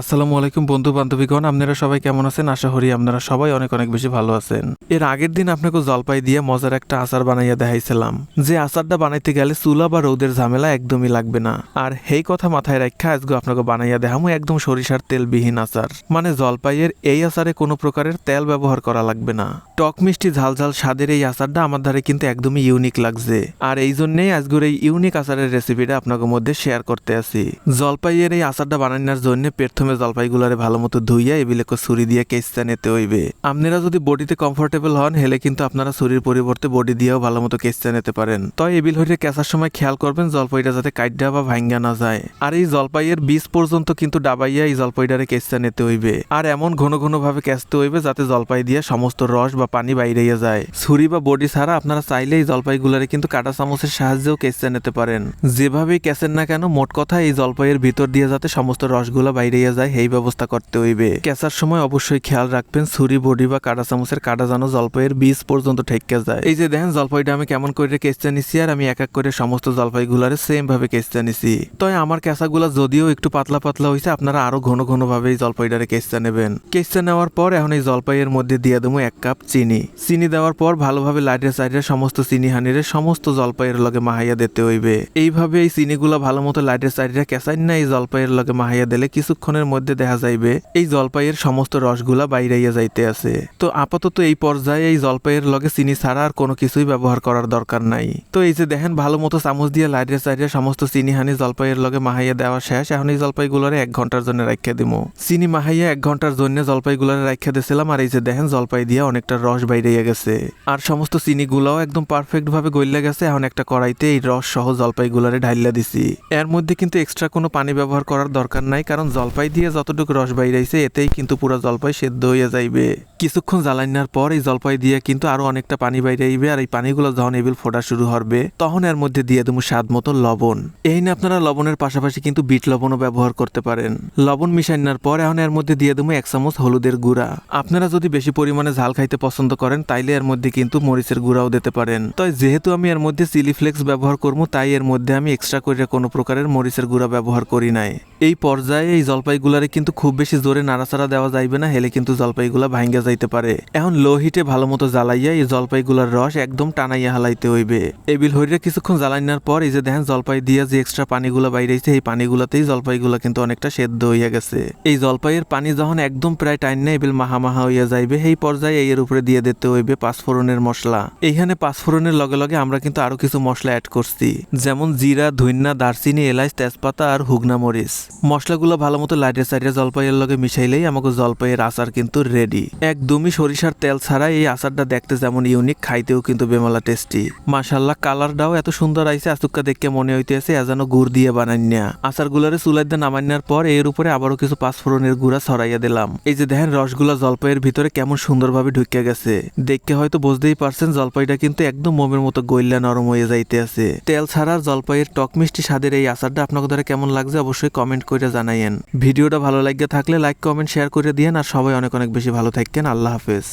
আসসালামু আলাইকুম বন্ধু বান্ধবীগণ, আপনারা সবাই কেমন আছেন? আশা করি আপনারা সবাই অনেক অনেক বেশি ভালো আছেন। এর আগের দিন আপনাকে জলপাই দিয়ে মজার একটা আচার বানাইয়া দেখাইছিলাম। যে আচারটা বানাইতে গেলে চুলা বা রোদের ঝামেলা একদমই লাগবে না। আর সেই কথা মাথায় রাখা আজকে আপনাকে বানাইয়া দেখামু একদম সরিষার তেলবিহীন আচার। মানে জলপাইয়ের এই আচারে কোনো প্রকারের তেল ব্যবহার করা লাগবে না। টক মিষ্টি ঝাল ঝাল স্বাদের এই আচারটা আমার ধারে কিন্তু একদমই ইউনিক লাগছে। আর এই জন্যেই আজকের এই ইউনিক আচারের রেসিপিটা আপনাদের মধ্যে শেয়ার করতে আসি। জলপাইয়ের এই আচারটা বানানোর জন্য প্রথমে জলপাইগুলারে ভালো মতো ধুইয়া এবিলেকে ছুরি দিয়ে কেসটা নিতে হইবে। আপনারা যদি বডিতে কমফোর্টেবল হন, হেলে কিন্তু আপনারা ছুরির পরিবর্তে বডি দিয়েও ভালো মতো কেসটা নিতে পারেন। তবে এবিল হইতে কেঁচার সময় খেয়াল করবেন জলপাইটা যাতে কাইডা বা ভাঙ্গা না যায়। আর এই জলপাইয়ের বীজ পর্যন্ত কিন্তু ডাবাইয়া এই জলপাইটারে কেসটা নিতে হইবে। আর এমন ঘন ঘন ভাবে কেসতে হইবে যাতে জলপাই দিয়ে সমস্ত রস বা পানি বাইরেইয়া যায়। ছুরি বা বডি ছাড়া আপনারা চাইলে এই জলপাইগুলারে কিন্তু কাটা চামচের সাহায্যেও কেসটা নিতে পারেন। যেভাবেই কেসেন না কেন, মোট কথা এই জলপাইয়ের ভিতর দিয়ে যাতে সমস্ত রসগুলা বাইরেইয়া যায় এই ব্যবস্থা করতে হইবে। কেঁচার সময় অবশ্যই খেয়াল রাখবেন, ছুরি, বডি বা কাটা চামচের কাটা যেন জলপাইয়ের বীজ পর্যন্ত ঠেকে যায়। এই যে দেখেন জলপাইটা আমি কেমন করে কেসটা নিছি আর আমি এক এক করে সমস্ত জলপাইগুলারে সেম ভাবে কেসটা নিছি। তবে আমার কেঁচাগুলা যদিও একটু পাতলা পাতলা হয়েছে আপনারা আরও ঘন ঘন ভাবে এই জলপাইটারে কেসটা নেবেন। কেসটা নেওয়ার পর এখন এই জলপাইয়ের মধ্যে দিয়ে দেবো এক কাপ চিনি। চিনি দেওয়ার পর ভালোভাবে লাইটের সাইডের সমস্ত চিনি হানিরে সমস্ত জলপাইয়ের লগে মাহাইয়া দিতে হইবে। এইভাবে এই চিনিগুলা ভালো মতো লাইটের সাইডে কেঁচাই না, এই জলপাইয়ের লগে মাহাইয়া দিলে কিছুক্ষণের মধ্যে দেখা যাইবে, এই জলপাইয়ের সমস্ত রসগুলা বাইরাইয়া যাইতে আছে। তো আপাতত এই পর্যায়ে এই জলপাইয়ের লগে চিনি ছাড়া আর কোনো কিছুই ব্যবহার করার দরকার নাই। তো এই যে দেখেন, ভালো মতো চামচ দিয়ে লাইটের সাইডে সমস্ত চিনি হানি জলপাইয়ের লগে মাহাইয়া দেওয়া শেষ। এখন এই জলপাইগুলোরে এক ঘণ্টার জন্য রাখিয়া দিব চিনি মাহাইয়া এক ঘণ্টার জন্য জলপাইগুলোরে রাখিয়া দিয়েছিলাম আর এই যে দেখেন, জলপাই দিয়ে অনেকটা রস বাইরাইয়া গেছে। আর সমস্ত চিনিগুলাও একদম পারফেক্ট ভাবে গইলা গেছে, এখন একটা কড়াইতে এই রস সহ জলপাইগুলারে ঢাইলা দিছি। এর মধ্যে কিন্তু এক্সট্রা কোনো পানি ব্যবহার করার দরকার নাই, কারণ জলপাই দিয়ে যতটুকু রস বাইরাইছে, এতেই কিন্তু পুরো জলপাই সেদ্ধ হয়ে যাইবে। কিছুক্ষণ জ্বালাইনার পর এই জলপাই দিয়ে কিন্তু আরও অনেকটা পানি বাইরাইবে আর এই পানিগুলো যখন এবিল ফোটা শুরু হবে তখন এর মধ্যে দিয়ে দেবো স্বাদ মতো লবণ। এই না আপনারা লবণের পাশাপাশি কিন্তু বিট লবণও ব্যবহার করতে পারেন। লবণ মিশাইনার পর এখন এর মধ্যে দিয়ে দেবো এক চামচ হলুদের গুঁড়া। আপনারা যদি বেশি পরিমাণে ঝাল খাইতে পছন্দ করেন, তাইলে এর মধ্যে কিন্তু মরিচের গুঁড়াও দিতে পারেন। তাই যেহেতু আমি এর মধ্যে চিলি ফ্লেক্স ব্যবহার করব, তাই এর মধ্যে আমি এক্সট্রা করে কোনো প্রকারের মরিচের গুঁড়া ব্যবহার করি নাই। এই পর্যায়ে এই জলপাইগুলারে কিন্তু খুব বেশি জোরে নাড়াচাড়া দেওয়া যাইবে না, হেলে কিন্তু জলপাইগুলা ভাঙ্গা যাইতে পারে। এখন লো হিটে ভালো মতো জ্বালাইয়া এই জলপাইগুলার রস একদম টানাইয়া হালাইতে হইবে। এবিল হইরে কিছুক্ষণ জ্বালাইনার পর এই যে দেখেন জলপাই দিয়া যে এক্সট্রা পানিগুলো বাইরেছে, এই পানিগুলোতেই জলপাইগুলো কিন্তু অনেকটা সেদ্ধ হইয়া গেছে। এই জলপাইয়ের পানি যখন একদম প্রায় টাইম না এবিল মাহা মাহা হইয়া যাইবে এই পর্যায়ে এর উপরে দিয়ে দিতে হইবে পাঁচফোড়নের মশলা। এইখানে পাঁচফোড়নের লগে লগে আমরা কিন্তু আরও কিছু মশলা অ্যাড করছি, যেমন জিরা ধুইন্না দারচিনি, এলাচ, তেজপাতা আর হুগনা মরিচ। মশলাগুলো ভালো মতো লাইটের সাইডে জলপাইয়ের লগে মিশাইলেই আমাকে জলপাইয়ের আচার কিন্তু রেডি একদমই সরিষার তেল ছাড়া এই আচারটা দেখতে যেমন ইউনিক খাইতেও কিন্তু বেমালা টেস্টি মাশাল্লাহ কালারটাও এত সুন্দর আইছে আচুক্কা দেখে মনে হইতেছে যেন গুড় দিয়ে বানাইনা আচারগুলারে চুলাই দিয়ে নামাইনার পর এর উপরে আবারও কিছু পাঁচফোড়নের গুঁড়া ছড়াইয়া দিলাম। এই যে দেখেন, রসগুলা জলপাইয়ের ভিতরে কেমন সুন্দরভাবে ঢুকে গেছে। দেখে হয়তো বুঝতেই পারছেন, জলপাইটা কিন্তু একদম মোমের মতো গইল্লা নরম হয়ে যাইতে আছে তেল ছাড়া জলপাইয়ের টক মিষ্টি স্বাদের এই আচারটা আপনাদের কেমন লাগছে অবশ্যই কমেন্ট করে জানাইয়েন। ভিডিওটা ভালো লাগে থাকলে লাইক কমেন্ট শেয়ার করে দিয়েন আর সবাই অনেক অনেক বেশি ভালো থাকেন আল্লাহ হাফেজ।